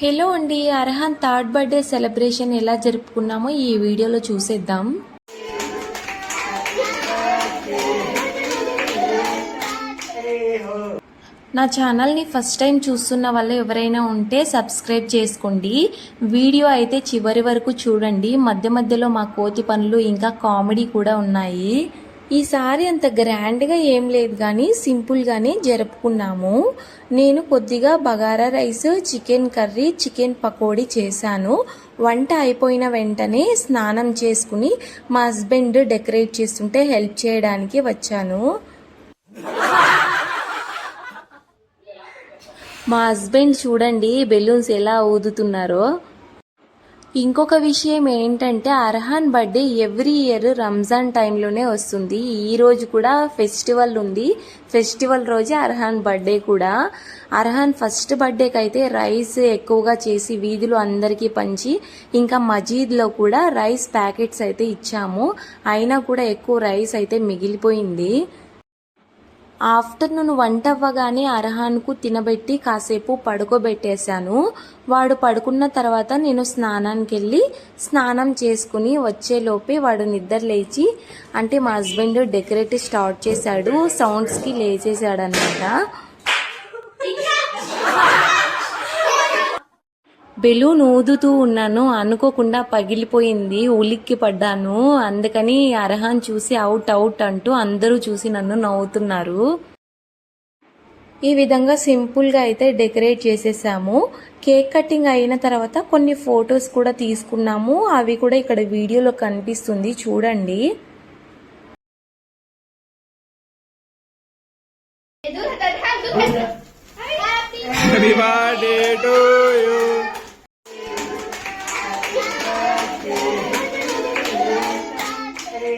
Hello అండి Arhan third birthday celebration ఎలా జరుపుకున్నామో ఈ వీడియోలో చూసేద్దాం. నా ఛానల్ని ఫస్ట్ టైం చూస్తున్న వాళ్ళు ఎవరైనా ఉంటే సబ్స్క్రైబ్ చేసుకోండి. వీడియో అయితే చివరి వరకు చూడండి. మధ్య మధ్యలో మా కోతి పనులు ఇంకా కామెడీ కూడా ఉన్నాయి. ఈసారి అంత గ్రాండ్గా ఏం లేదు కానీ సింపుల్గానే జరుపుకున్నాము. నేను కొద్దిగా bagara rice chicken curry chicken pakodi చేశాను. వంట అయిపోయిన వెంటనే స్నానం చేసుకుని మా హస్బెండ్ డెకరేట్ చేస్తుంటే హెల్ప్ చేయడానికి వచ్చాను. మా హస్బెండ్ చూడండి బెలూన్స్ ఎలా ఊదుతున్నారో. ఇంకొక విషయం ఏంటంటే Arhan birthday every year Ramzan టైంలోనే వస్తుంది. ఈ రోజు కూడా ఫెస్టివల్ ఉంది. ఫెస్టివల్ రోజే అర్హాన్ బర్త్డే కూడా. అర్హాన్ ఫస్ట్ బర్త్డేకి అయితే రైస్ ఎక్కువగా చేసి వీధులు అందరికీ పంచి ఇంకా మజీద్లో కూడా రైస్ ప్యాకెట్స్ అయితే ఇచ్చాము. అయినా కూడా ఎక్కువ రైస్ అయితే మిగిలిపోయింది. ఆఫ్టర్నూన్ వంట అవ్వగానే అర్హాన్కు తినబెట్టి కాసేపు పడుకోబెట్టేశాను. వాడు పడుకున్న తర్వాత నేను స్నానానికి వెళ్ళి స్నానం చేసుకుని వచ్చేలోపే వాడు నిద్ర లేచి అంటే మా హస్బెండ్ డెకరేట్ స్టార్ట్ చేశాడు సౌండ్స్కి లేచేశాడనమాట బెలూన్ ఊదుతూ ఉన్నాను అనుకోకుండా పగిలిపోయింది ఉలిక్కి పడ్డాను. అందుకని అర్హాన్ చూసి అవుట్ అవుట్ అంటూ అందరూ చూసి నన్ను నవ్వుతున్నారు. ఈ విధంగా సింపుల్గా అయితే డెకరేట్ చేసేసాము. కేక్ కటింగ్ అయిన తర్వాత కొన్ని ఫొటోస్ కూడా తీసుకున్నాము. అవి కూడా ఇక్కడ వీడియోలో కనిపిస్తుంది. చూడండి. Happy birthday to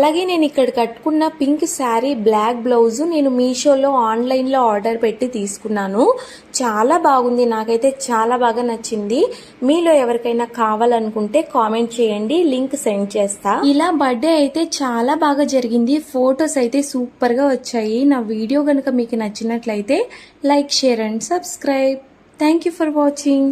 అలాగే నేను ఇక్కడ కట్టుకున్న పింక్ శారీ బ్లాక్ బ్లౌజ్ నేను మీషోలో ఆన్లైన్లో ఆర్డర్ పెట్టి తీసుకున్నాను. చాలా బాగుంది. నాకైతే చాలా బాగా నచ్చింది. మీలో ఎవరికైనా కావాలనుకుంటే కామెంట్ చేయండి. లింక్ సెండ్ చేస్తా. ఇలా బర్త్డే అయితే చాలా బాగా జరిగింది. ఫొటోస్ అయితే సూపర్గా వచ్చాయి. నా వీడియో కనుక మీకు నచ్చినట్లయితే like share and subscribe. Thank you for watching.